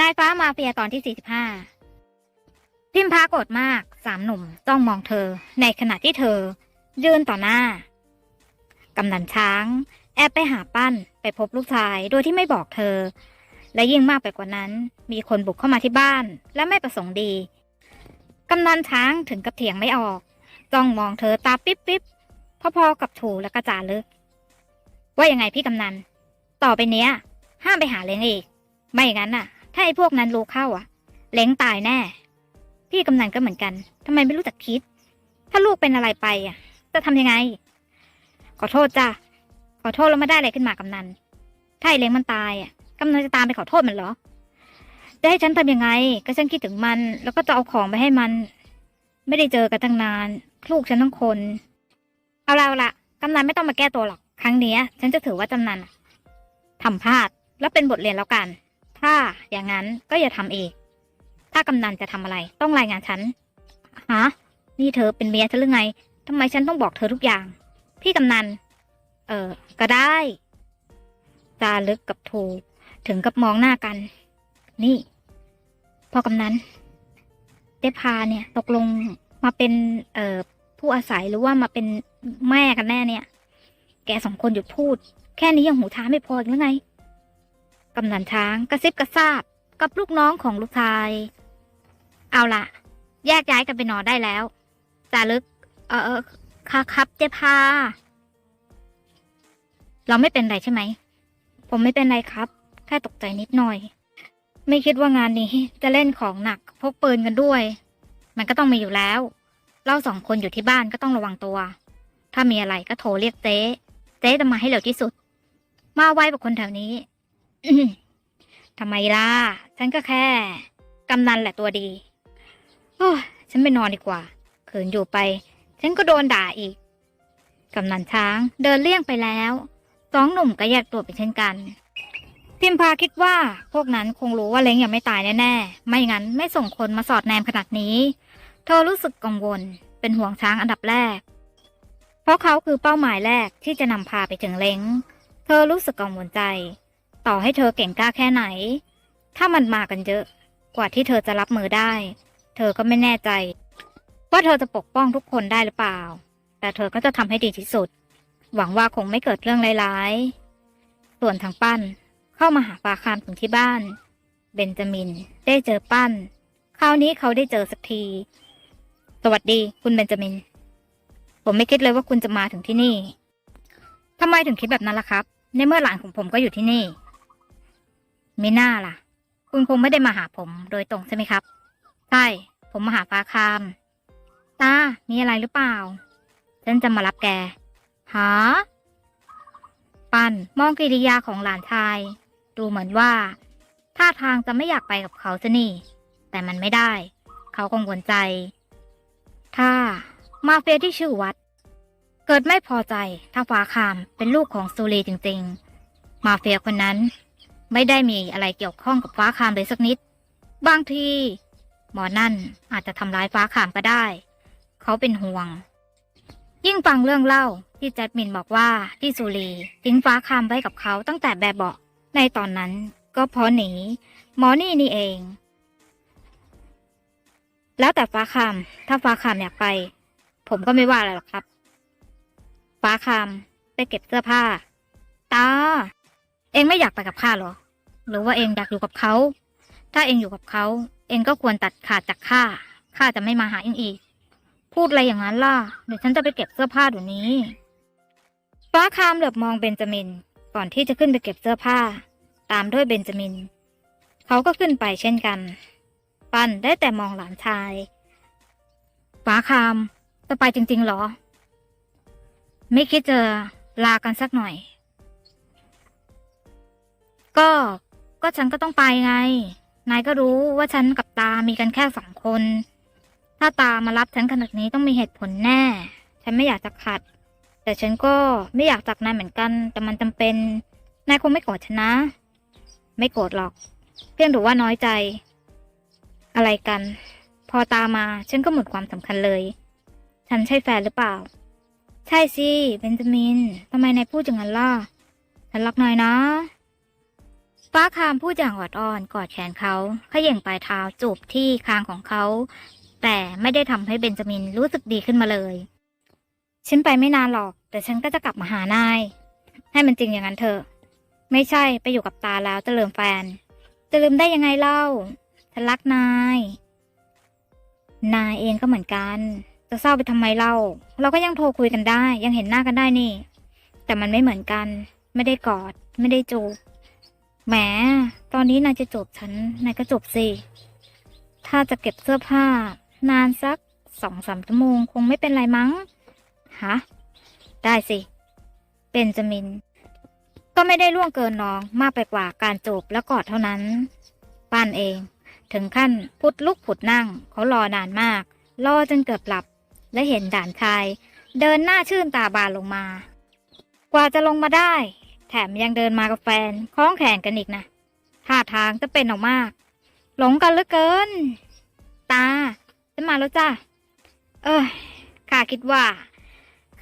นายฟ้ามาเฟียตอนที่ 45 พิมพาโกรธมากสามหนุ่มจ้องมองเธอ ในขณะที่เธอ ยืนต่อหน้า กำนันช้าง แอบไปหาปั้นไปพบลูกชายโดยที่ไม่บอกเธอ และยิ่งมากไปกว่านั้น มีคนบุกเข้ามาที่บ้าน และไม่ประสงค์ดี กำนันช้างถึงกับเถียงไม่ออก จ้องมองเธอตาปิ๊บปิ๊บพอๆกับถูและกระจาลึก ว่ายังไงพี่กำนัน ต่อไปเนี้ย ห้ามไปหาเลี้ยงอีก ไม่อย่างนั้นน่ะ ถ้าไอ้พวกนั้นรู้เข้าอะ เล้งตายแน่ พี่กำนันก็เหมือนกันทำไมไม่รู้จักคิด ถ้าลูกเป็นอะไรไปอะ จะทำยังไง ขอโทษจ้ะขอโทษแล้วไม่ได้อะไรขึ้นมากำนัน ถ้าไอ้เล้งมันตายอะกำนันจะตามไปขอโทษมันเหรอจะให้ฉันทำยังไง ก็ฉันคิดถึงมัน แล้วก็จะเอาของไปให้มัน ไม่ได้เจอกันตั้งนาน ลูกฉันทั้งคน เอาละเอาละกำนันไม่ต้องมาแก้ตัวหรอก ครั้งนี้ฉันจะถือว่ากำนันทำพลาดแล้วเป็นบทเรียนแล้วกัน ถ้าอย่างนั้นก็อย่าทำอีกถ้ากำนันจะทำอะไร ต้องรายงานฉัน ฮะ นี่เธอเป็นเมียฉันหรือไงทำไมฉันต้องบอกเธอทุกอย่าง พี่กำนัน เออ ก็ได้จาลึกกับทูถึงกับมองหน้ากัน นี่พ่อกำนันได้พาเนี่ย ตกลงมาเป็น เอ่อ ผู้อาศัยหรือว่ามาเป็นแม่กันแน่เนี่ย แกสองคนหยุดพูด แค่นี้ยังหูท้าไม่พออีกหรือไง กำนันช้างกระซิบกระซาบกับลูกน้องของลูกชาย เอาละแยกย้ายกันไปนอนได้แล้วจารึก เออเออค่ะครับเจ๊พา เราไม่เป็นไรใช่ไหม ผมไม่เป็นไรครับ แค่ตกใจนิดหน่อย ไม่คิดว่างานนี้จะเล่นของหนักพกปืนกันด้วย มันก็ต้องมีอยู่แล้ว เราสองคนอยู่ที่บ้านก็ต้องระวังตัว ถ้ามีอะไรก็โทรเรียกเจ๊ เจ๊จะมาให้เร็วที่สุด มาไวกว่าคนแถวนี้ ทำไมล่ะ ฉันก็แค่กำนันแหละตัวดี โอ้ฉันไปนอนดีกว่าขืนอยู่ไป ฉันก็โดนด่าอีก กำนันช้างเดินเลี่ยงไปแล้วสองหนุ่มก็แยกตัวไปเช่นกัน พิมพาคิดว่าพวกนั้นคงรู้ว่าเล้งยังไม่ตายแน่ๆ ไม่งั้นไม่ส่งคนมาสอดแนมขนาดนี้ เธอรู้สึกกังวล เป็นห่วงช้างอันดับแรก เพราะเขาคือเป้าหมายแรกที่จะนำพาไปถึงเล้ง เธอรู้สึกกังวลใจ ต่อให้เธอเก่งกล้าแค่ไหน ถ้ามันมากันเยอะ กว่าที่เธอจะรับมือได้ เธอก็ไม่แน่ใจ ว่าเธอจะปกป้องทุกคนได้หรือเปล่า แต่เธอก็จะทำให้ดีที่สุด หวังว่าคงไม่เกิดเรื่องร้ายๆ ส่วนทางปั้นเข้ามาหาปาคามถึงที่บ้าน เบนจามินได้เจอปั้น คราวนี้เขาได้เจอสักที สวัสดีคุณเบนจามิน ผมไม่คิดเลยว่าคุณจะมาถึงที่นี่ทำไมถึงคิดแบบนั้นล่ะครับ ในเมื่อหลานของผมก็อยู่ที่นี่ ไม่น่าล่ะ คุณคงไม่ได้มาหาผมโดยตรงใช่ไหมครับ ใช่ ผมมาหาฟ้าคาม ตา มีอะไรหรือเปล่า ฉันจะมารับแก หา ปันมองกิริยาของหลานชาย ดูเหมือนว่า ท่าทางจะไม่อยากไปกับเขาซะนี่ แต่มันไม่ได้ เขากังวลใจ ถ้า มาเฟียที่ชื่อวัด เกิดไม่พอใจ ถ้าฟ้าคามเป็นลูกของซูรีจริง ๆ มาเฟียคนนั้น ไม่ได้มีอะไรเกี่ยวข้องกับฟ้าคามเลยสักนิด บางที หมอนั่นอาจจะทำร้ายฟ้าคามก็ได้ เขาเป็นห่วง ยิ่งฟังเรื่องเล่าที่แจ็ดมินบอกว่าที่สุรีทิ้งฟ้าคามไว้กับเขาตั้งแต่แบบเบาะในตอนนั้นก็เพราะหนีหมอนี่นี่เอง แล้วแต่ฟ้าคามถ้าฟ้าคามอยากไป ผมก็ไม่ว่าอะไรหรอกครับ ฟ้าคามไปเก็บเสื้อผ้า ตา เองไม่อยากไปกับข้าหรอ หรือว่าเองอยากอยู่กับเขา ถ้าเองอยู่กับเขา เองก็ควรตัดขาดจากข้า ข้าจะไม่มาหาเองอีก พูดอะไรอย่างนั้นล่ะ เดี๋ยวฉันจะไปเก็บเสื้อผ้าเดี๋ยวนี้ ฟ้าคามเหลือบมองเบนจามิน ก่อนที่จะขึ้นไปเก็บเสื้อผ้า ตามด้วยเบนจามิน เขาก็ขึ้นไปเช่นกัน ปันได้แต่มองหลานชาย ฟ้าคาม จะไปจริงๆเหรอ ไม่คิดจะลากันสักหน่อยก็ ก็ฉันก็ต้องไปไง นายก็รู้ว่าฉันกับตามีกันแค่สองคน ถ้าตามารับฉันขนาดนี้ต้องมีเหตุผลแน่ ฉันไม่อยากจะขัด แต่ฉันก็ไม่อยากจากนายเหมือนกัน แต่มันจำเป็น นายคงไม่โกรธฉันนะ ไม่โกรธหรอก เพียงแต่ว่าน้อยใจ อะไรกัน พอตามาฉันก็หมดความสำคัญเลย ฉันใช่แฟนหรือเปล่า ใช่สิ เบนจามินทำไมนายพูดอย่างนั้นล่ะ ฉันรักนายนะ ฟ้าคามพูดอย่างออดอ้อนกอดแขนเขาเขย่งปลายเท้าจูบที่คางของเขา แต่ไม่ได้ทำให้เบนจามินรู้สึกดีขึ้นมาเลย ฉันไปไม่นานหรอก แต่ฉันก็จะกลับมาหานาย ให้มันจริงอย่างนั้นเถอะ ไม่ใช่ไปอยู่กับตาแล้วจะลืมแฟน จะลืมได้ยังไงเล่าฉันรักนาย นายเองก็เหมือนกัน จะเศร้าไปทำไมเล่า เราก็ยังโทรคุยกันได้ ยังเห็นหน้ากันได้นี่ แต่มันไม่เหมือนกัน ไม่ได้กอด ไม่ได้จูบ แหม ตอนนี้นายจะจบฉัน นายก็จบสิ ถ้าจะเก็บเสื้อผ้า นานสักสองสามชั่วโมงคงไม่เป็นไรมั้ง ฮะ ได้สิเบนจามิน ก็ไม่ได้ล่วงเกินน้องมากไปกว่าการจูบและกอดเท่านั้น ป้านเอง ถึงขั้นพุดลุกผุดนั่ง เขารอนานมาก รอจนเกือบหลับ และเห็นด่านชาย เดินหน้าชื่นตาบานลงมา กว่าจะลงมาได้ ถมยังเดินมากับแฟนคล้องแขนกันอีกนะท่าทางจะเป็นออกมาก หลงกันเหลือเกิน ตาฉันมาแล้วจ้ะเอ้ยข้าคิดว่า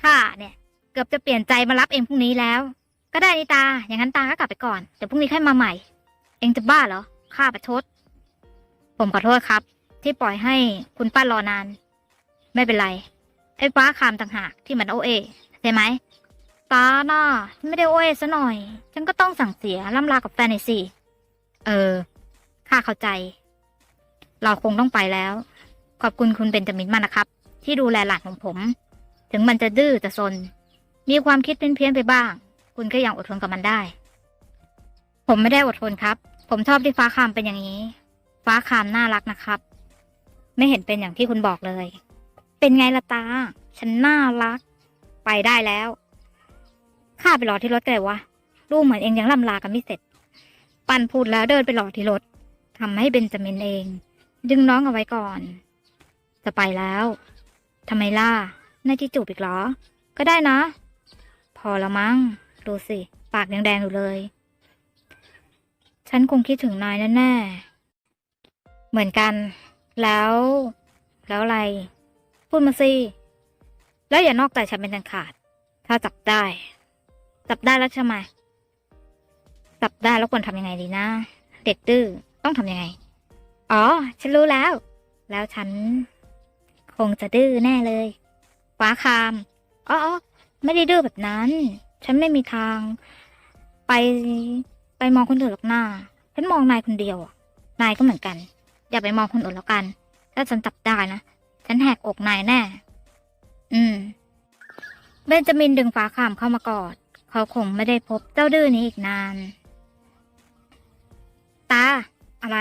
ข้าเนี่ย เกือบจะเปลี่ยนใจมารับเองพรุ่งนี้แล้ว ก็ได้นี่ตา อย่างนั้นตาก็กลับไปก่อนเดี๋ยวพรุ่งนี้ค่อยมาใหม่ เองจะบ้าเหรอข้าประชด ผมขอโทษครับ ที่ปล่อยให้คุณป้ารอนาน ไม่เป็นไร ไอ้ฟ้าคามต่างหากที่มันโอเอใช่ไหม ตาน่ะไม่ได้โอเอซะหน่อย ฉันก็ต้องสั่งเสียล่ำลากับแฟนหน่อยสิ เออ ข้าเข้าใจ เราคงต้องไปแล้ว ขอบคุณคุณเบนจามินมากนะครับ ที่ดูแลหลานของผม ถึงมันจะดื้อจะซน มีความคิดเพี้ยนๆไปบ้าง คุณก็ยังอดทนกับมันได้ ผมไม่ได้อดทนครับ ผมชอบที่ฟ้าคามเป็นอย่างนี้ ฟ้าคามน่ารักนะครับ ไม่เห็นเป็นอย่างที่คุณบอกเลย เป็นไงล่ะตา ฉันน่ารัก ไปได้แล้ว ข้าไปรอที่รถกันเลยวะลูกเหมือนเองยังล่ำลากันไม่เสร็จ ปันพูดแล้วเดินไปรอที่รถทำให้เบนจามินเอง ดึงน้องเอาไว้ก่อน จะไปแล้วทำไมล่ะนายจะจูบอีกหรอ ก็ได้นะ พอละมั้งดูสิ ปากแดงๆอยู่เลย ฉันคงคิดถึงนายแน่ๆเหมือนกัน แล้ว แล้วอะไร พูดมาสิ แล้วอย่านอกใจฉันเป็นอันขาด ถ้าจับได้ จับได้แล้วใช่ไหมจับได้แล้วควรทำยังไงดีนะ เด็กดื้อต้องทำยังไง อ๋อ ฉันรู้แล้ว แล้วฉัน คงจะดื้อแน่เลยฟ้าคามอ๋ออไม่ได้ดื้อแบบนั้น ฉันไม่มีทาง ไปไปมองคนอื่นหรอกหน้า ฉันมองนายคนเดียวอะนายก็เหมือนกัน อย่าไปมองคนอื่นแล้วกัน ถ้าฉันจับได้นะ ฉันแหกอกนายแน่ อืมเบนจามินดึงฟ้าคามเข้ามากอด เขาคงไม่ได้พบเจ้าดื้อนี้อีกนาน ตา อะไร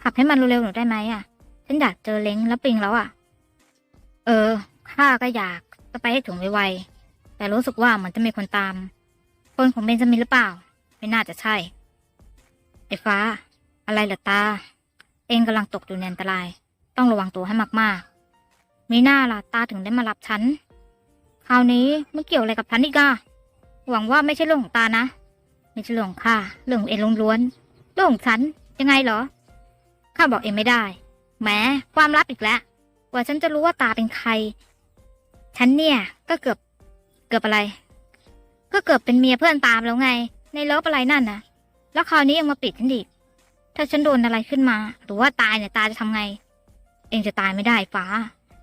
ขับให้มันเร็วๆหน่อยได้ไหมอะ ฉันอยากเจอเล้งแล้วปิงแล้วอะ เออ ข้าก็อยากจะไปให้ถึงไวๆ แต่รู้สึกว่าเหมือนจะมีคนตาม คนของเบนจามินหรือเปล่า ไม่น่าจะใช่ ไอ้ฟ้า อะไรเหรอตา เองกำลังตกอยู่ในอันตราย ต้องระวังตัวให้มากๆ มีหน้าล่ะตาถึงได้มารับฉัน คราวนี้ไม่เกี่ยวอะไรกับฉันอีกอะหวังว่าไม่ใช่เรื่องของตานะ ไม่ใช่เรื่องของข้าเรื่องของเองล้วนๆเรื่องของฉันยังไงเหรอข้าบอกเองไม่ได้แหมความลับอีกแล้วกว่าฉันจะรู้ว่าตาเป็นใคร ฉันเนี่ยก็เกือบเกือบอะไร ก็เกือบเป็นเมียเพื่อนตามแล้วไง ในเลิฟอะไรนั่นนะแล้วคราวนี้ยังมาปิดฉันอีกถ้าฉันโดนอะไรขึ้นมา หรือว่าตายเนี่ยตาจะทำไง เองจะตายไม่ได้ฟ้า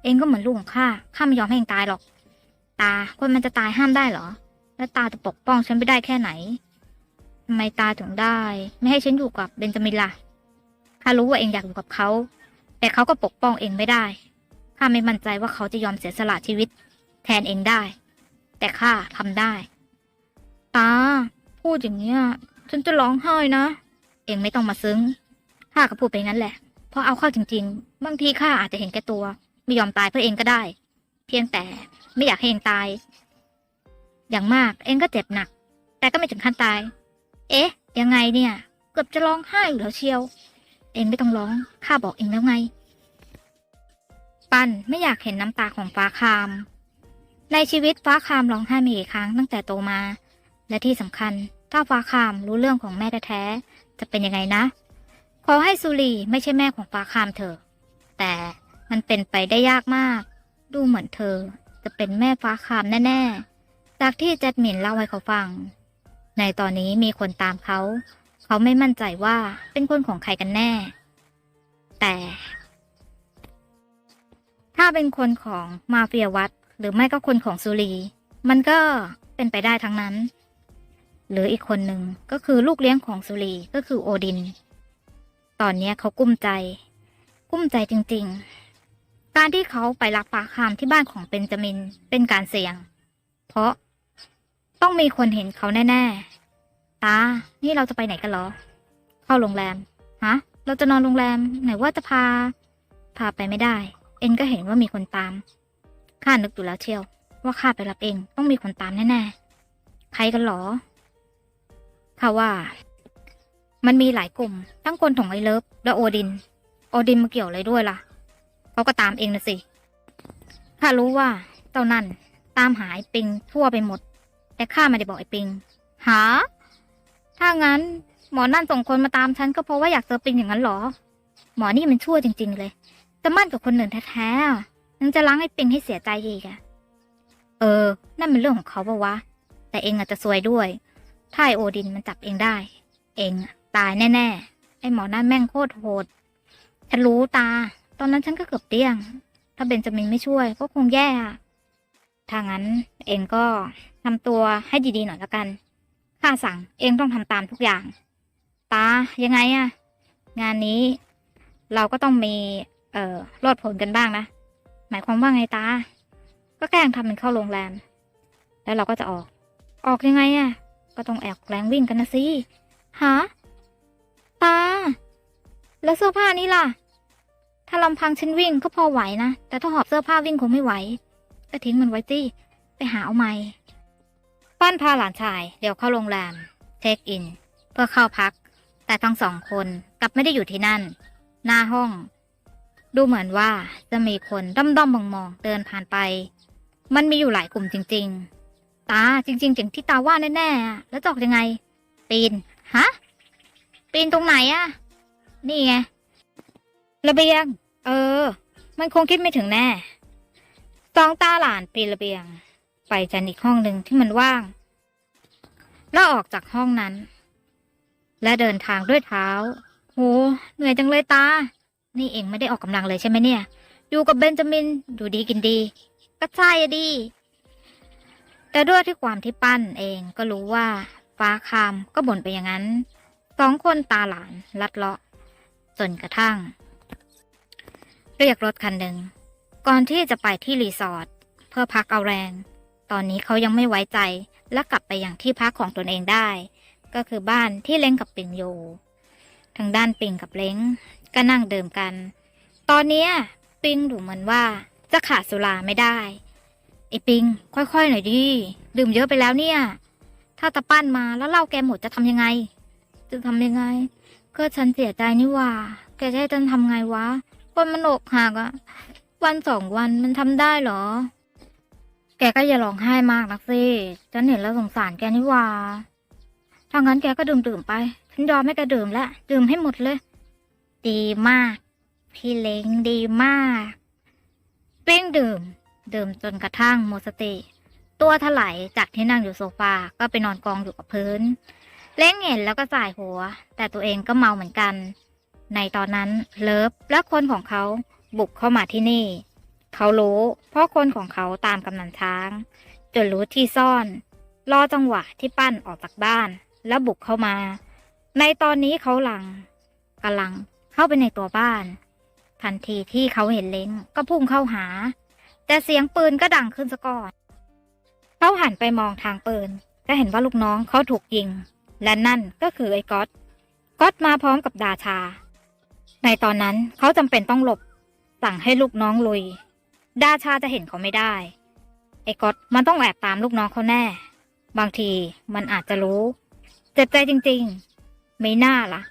เองก็เหมือนลูกของข้าข้าไม่ยอมให้เองตายหรอก ตาคนมันจะตายห้ามได้เหรอ แล้วตาจะปกป้องฉันไปได้แค่ไหนทำไมตาถึงได้ ไม่ให้ฉันอยู่กับเบนจามินล่ะข้ารู้ว่าเองอยากอยู่กับเขา แต่เขาก็ปกป้องเองไม่ได้ข้าไม่มั่นใจว่าเขาจะยอมเสียสละชีวิต แทนเองได้ แต่ข้าทำได้ ตา พูดอย่างเนี้ยฉันจะร้องไห้นะ เองไม่ต้องมาซึ้งข้าก็พูดไปงั้นแหละ เพราะเอาเข้าจริง ๆ บางทีข้าอาจจะเห็นแก่ตัว ไม่ยอมตายเพื่อเองก็ได้ เพียงแต่ ไม่อยากให้เองตาย อย่างมากเองก็เจ็บหนัก แต่ก็ไม่ถึงขั้นตาย เอ๊ะ ยังไงเนี่ย เกือบจะร้องไห้อยู่แล้วเชียว เองไม่ต้องร้องข้าบอกเองแล้วไง ปันไม่อยากเห็นน้ำตาของฟ้าคาม ในชีวิตฟ้าคามร้องไห้มากี่ครั้งตั้งแต่โตมา และที่สำคัญถ้าฟ้าคามรู้เรื่องของแม่แท้ๆจะเป็นยังไงนะ ขอให้สุรีไม่ใช่แม่ของฟ้าคามเถอะแต่มันเป็นไปได้ยากมาก ดูเหมือนเธอ จะเป็นแม่ฟ้าคามแน่ๆ จากที่แจดมินเล่าให้เขาฟัง ในตอนนี้มีคนตามเขา เขาไม่มั่นใจว่าเป็นคนของใครกันแน่ แต่ ถ้าเป็นคนของมาเฟียวัด หรือไม่ก็คนของสุรี มันก็เป็นไปได้ทั้งนั้น หรืออีกคนหนึ่งก็คือลูกเลี้ยงของสุรีก็คือโอดิน ตอนนี้เขากุ้มใจ กุ้มใจจริง ๆ การที่เขาไปลักปลาคามที่บ้านของเบนจามินเป็นการเสี่ยง เพราะต้องมีคนเห็นเขาแน่ๆ ตา นี่เราจะไปไหนกันหรอ เข้าโรงแรม ฮะ เราจะนอนโรงแรม ไหนว่าจะพา พาไปไม่ได้ เอ็นก็เห็นว่ามีคนตาม ข้านึกอยู่แล้วเชียว ว่าข้าไปรับเองต้องมีคนตามแน่ๆ ใครกันหรอ ข้าว่า มันมีหลายกลุ่มทั้งคนของไอเลิฟและโอดิน โอดินมาเกี่ยวอะไรด้วยล่ะ เขาก็ตามเองนะสิข้ารู้ว่าเจ้านั่นตามหาไอ้ปิงทั่วไปหมด แต่ข้าไม่ได้บอกไอ้ปิง หา ถ้างั้น หมอนั่นส่งคนมาตามฉันก็เพราะว่าอยากเจอปิงอย่างนั้นหรอ หมอนี่มันชั่วจริง ๆ เลยจะมั่นกับคนอื่นแท้ๆยังจะล้างไอ้ปิงให้เสียใจอีกอะเออ นั่นเป็นเรื่องของเขาปะวะ แต่เองอาจจะซวยด้วย ถ้าไอโอดินมันจับเองได้ เองตายแน่ๆ ไอหมอนั่นแม่งโคตรโหด ฉันรู้ตา ตอนนั้นฉันก็เกือบเตี้ยง ถ้าเบนจามินไม่ช่วยก็คงแย่อะถ้างั้นเองก็ทำตัวให้ดีๆหน่อยละกัน ข้าสั่งเองต้องทำตามทุกอย่าง ตายังไงอะงานนี้ เราก็ต้องมีเอ่อรอดผลกันบ้างนะ หมายความว่าไงตา ก็แกล้งทำเป็นเข้าโรงแรม แล้วเราก็จะออก ออกยังไงอะก็ต้องแอบแกล้งวิ่งกันนะสิฮะตา แล้วเสื้อผ้านี่ล่ะ ถ้าลำพังฉันวิ่งก็พอไหวนะ แต่ถ้าหอบเสื้อผ้าวิ่งคงไม่ไหว ก็ทิ้งมันไว้จี้ไปหาเอาใหม่ปั้นพาหลานชาย เดี๋ยวเข้าโรงแรมเช็คอิน เพื่อเข้าพัก แต่ทั้งสองคนกลับไม่ได้อยู่ที่นั่น หน้าห้อง ดูเหมือนว่าจะมีคนด้อมด้อมมองมองๆเดินผ่านไป มันมีอยู่หลายกลุ่มจริง ๆ ตาจริงๆอย่างที่ตาว่าแน่ๆแล้วจอกยังไง ปีน ฮะ ปีนตรงไหนอะนี่ไง ระเบียง เออ มันคงคิดไม่ถึงแน่สองตาหลานปีนระเบียง ไปจันอีกห้องหนึ่งที่มันว่าง แล้วออกจากห้องนั้น และเดินทางด้วยเท้าโหเหนื่อยจังเลยตา นี่เองไม่ได้ออกกำลังเลยใช่ไหมเนี่ย อยู่กับเบนจามินดูดีกินดี ก็ใช่อะดี แต่ด้วยที่ความที่ปั้นเองก็รู้ว่า ฟ้าคามก็บ่นไปอย่างนั้นสองคนตาหลานลัดเลาะจนกระทั่ง เรียกรถคันหนึ่ง ก่อนที่จะไปที่รีสอร์ทเพื่อพักเอาแรง ตอนนี้เขายังไม่ไว้ใจและกลับไปอย่างที่พักของตนเองได้ ก็คือบ้านที่เล้งกับปิงอยู่ทางด้านปิงกับเล้งก็นั่งเดื่มกัน ตอนนี้ปิงดูเหมือนว่าจะขาดสุราไม่ได้ไอ้ปิง ค่อยๆหน่อยดิดื่มเยอะไปแล้วเนี่ย ถ้าตะปั้นมาแล้วเหล่าแกหมดจะทำยังไง จะทำยังไง ก็ฉันเสียใจนี่ว่า แกจะให้ฉันทำไงวะ คนมันอกหักอะวันสองวันมันทำได้เหรอ แกก็อย่าร้องไห้มากนักสิฉันเห็นแล้วสงสารแกนี่หว่าถ้างั้นแกก็ดื่มดื่มๆไป ฉันยอมให้แกดื่มแล้วดื่มให้หมดเลย ดีมาก พี่เล้งดีมากเป้งดื่ม ดื่มจนกระทั่งหมดสติ ตัวถลายจากที่นั่งอยู่โซฟาก็ไปนอนกองอยู่กับพื้น เล้งเห็นแล้วก็สายหัว แต่ตัวเองก็เมาเหมือนกัน ในตอนนั้นเลิฟและคนของเขาบุกเข้ามาที่นี่ เขารู้เพราะคนของเขาตามกำนันช้าง จนรู้ที่ซ่อน รอจังหวะที่ปั้นออกจากบ้าน แล้วบุกเข้ามา ในตอนนี้เขาหลังกำลังเข้าไปในตัวบ้าน ทันทีที่เขาเห็นเล้งก็พุ่งเข้าหา แต่เสียงปืนก็ดังขึ้นซะก่อน เขาหันไปมองทางปืน ก็เห็นว่าลูกน้องเขาถูกยิง และนั่นก็คือไอ้ก๊อตก๊อตมาพร้อมกับดาชา ในตอนนั้นเขาจำเป็นต้องหลบ สั่งให้ลูกน้องลุย ดาชาจะเห็นเขาไม่ได้ ไอ้ก๊อตมันต้องแอบตามลูกน้องเขาแน่ บางทีมันอาจจะรู้ เจ็บใจจริงๆ ไม่น่าล่ะ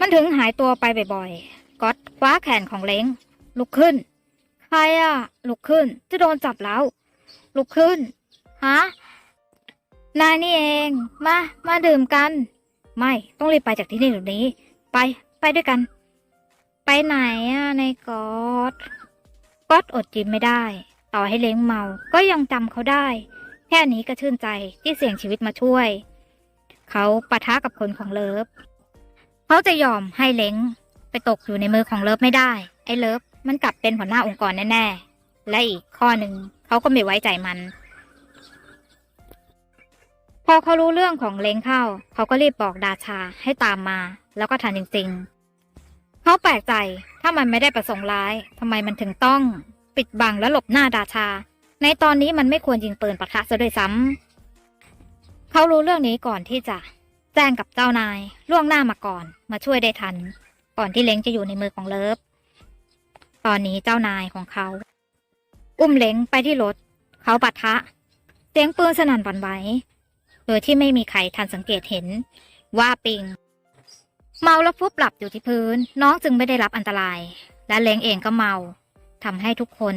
มันถึงหายตัวไปบ่อยๆ ก๊อตคว้าแขนของเล้ง ลุกขึ้น ใครอะลุกขึ้น จะโดนจับแล้ว ลุกขึ้น ฮะ นายนี่เอง มา มาดื่มกัน ไม่ ต้องรีบไปจากที่นี่เดี๋ยวนี้ ไป ไปด้วยกัน ไปไหนอะในก๊อตก๊อตอดจิ้มไม่ได้ ต่อให้เล้งเมา ก็ยังจำเขาได้ แค่นี้ก็ชื่นใจที่เสี่ยงชีวิตมาช่วย เขาปะทะกับคนของเลิฟ เขาจะยอมให้เล้งไปตกอยู่ในมือของเลิฟไม่ได้ ไอ้เลิฟมันกลับเป็นหัวหน้าองค์กรแน่ๆ และอีกข้อหนึ่งเขาก็ไม่ไว้ใจมัน พอเขารู้เรื่องของเล้งเข้า เขาก็รีบบอกดาชาให้ตามมา แล้วก็ทันจริงๆ เขาแปลกใจถ้ามันไม่ได้ประสงค์ร้ายทำไมมันถึงต้อง ปิดบังและหลบหน้าดาชา ในตอนนี้มันไม่ควรยิงปืนปะทะซะด้วยซ้ำเขารู้เรื่องนี้ก่อนที่จะแจ้งกับเจ้านายล่วงหน้ามาก่อน มาช่วยได้ทัน ก่อนที่เล้งจะอยู่ในมือของเลิฟ ตอนนี้เจ้านายของเขา อุ้มเล้งไปที่รถ เขาปะทะ เสียงปืนสนั่นหวั่นไหวโดยที่ไม่มีใครทันสังเกตเห็นว่าปิง เมาแล้วฟุบหลับอยู่ที่พื้น น้องจึงไม่ได้รับอันตราย และเล้งเองก็เมาทำให้ทุกคน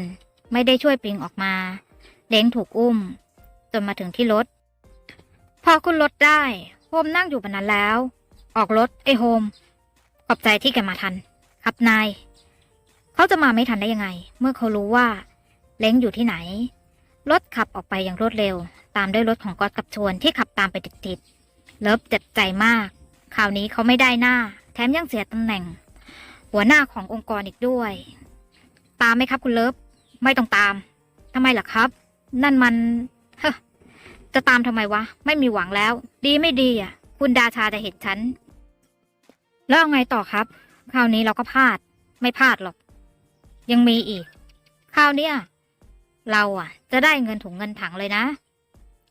ไม่ได้ช่วยปิงออกมา เล้งถูกอุ้ม จนมาถึงที่รถ พอขึ้นรถได้โฮมนั่งอยู่บนนั้นแล้ว ออกรถไอโฮม ขอบใจที่แกมาทัน ครับนาย เขาจะมาไม่ทันได้ยังไง เมื่อเขารู้ว่าเล้งอยู่ที่ไหน รถขับออกไปอย่างรวดเร็ว ตามด้วยรถของก๊อตกับชวนที่ขับตามไปติดๆเลิฟเจ็บใจมาก คราวนี้เขาไม่ได้หน้า แถมยังเสียตำแหน่ง หัวหน้าขององค์กรอีกด้วย ตามไหมครับคุณเลิฟ ไม่ต้องตามทำไมล่ะครับ นั่นมันเฮ้อจะตามทำไมวะ ไม่มีหวังแล้ว ดีไม่ดีอะ คุณดาชาจะเห็นฉัน แล้วไงต่อครับ คราวนี้เราก็พลาด ไม่พลาดหรอก ยังมีอีก คราวนี้เราอะ จะได้เงินถุงเงินถังเลยนะ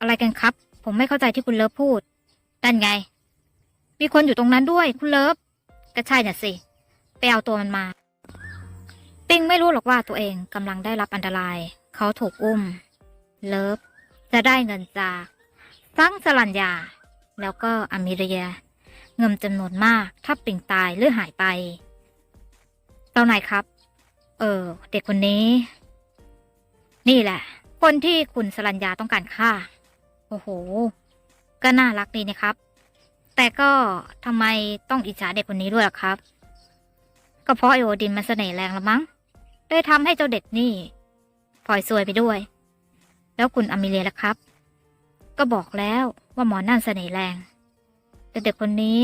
อะไรกันครับ ผมไม่เข้าใจที่คุณเลิฟพูดนั่นไง มีคนอยู่ตรงนั้นด้วย คุณเลิฟก็ใช่น่ะสิ ไปเอาตัวมันมา ปิงไม่รู้หรอกว่าตัวเองกำลังได้รับอันตราย เขาถูกอุ้ม เลิฟจะได้เงินจากซังสลัญญา แล้วก็อเมริยา เงินจำนวนมากถ้าปิงตายหรือหายไปเจ้านายครับ เออ เด็กคนนี้ นี่แหละ คนที่คุณสลัญญาต้องการฆ่า โอ้โห ก็น่ารักดีนะครับ แต่ก็ทำไมต้องอิจฉาเด็กคนนี้ด้วยล่ะครับ ก็เพราะไอโอดินมันเสน่ห์แรงละมั้งเลยทำให้เจ้าเด็กนี่พลอยซวยไปด้วย แล้วคุณอมิเลียล่ะครับ ก็บอกแล้วว่าหมอนั่นเสน่ห์แรง แต่เด็กคนนี้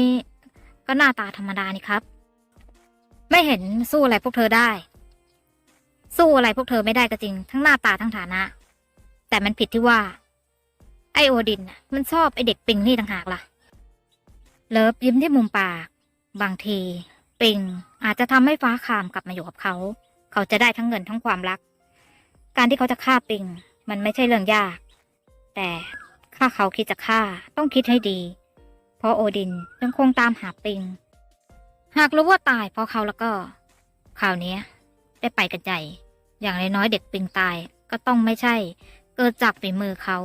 ก็หน้าตาธรรมดานี่ครับ ไม่เห็นสู้อะไรพวกเธอได้ สู้อะไรพวกเธอไม่ได้ก็จริง ทั้งหน้าตาทั้งฐานะ แต่มันผิดที่ว่า ไอโอดินน่ะมันชอบไอเด็กปิงนี่ต่างหากล่ะ เลิฟยิ้มที่มุมปาก บางทีปิงอาจจะทำให้ฟ้าคามกลับมาอยู่กับเขา เขาจะได้ทั้งเงินทั้งความรัก การที่เขาจะฆ่าปิง มันไม่ใช่เรื่องยาก แต่ถ้าเขาคิดจะฆ่าต้องคิดให้ดี เพราะโอดินยังคงตามหาปิง หากรู้ว่าตายเพราะเขาแล้วก็คราวนี้ได้ไปกันใจ อย่างน้อยๆเด็กปิงตายก็ต้องไม่ใช่ เกิดจากฝีมือเขา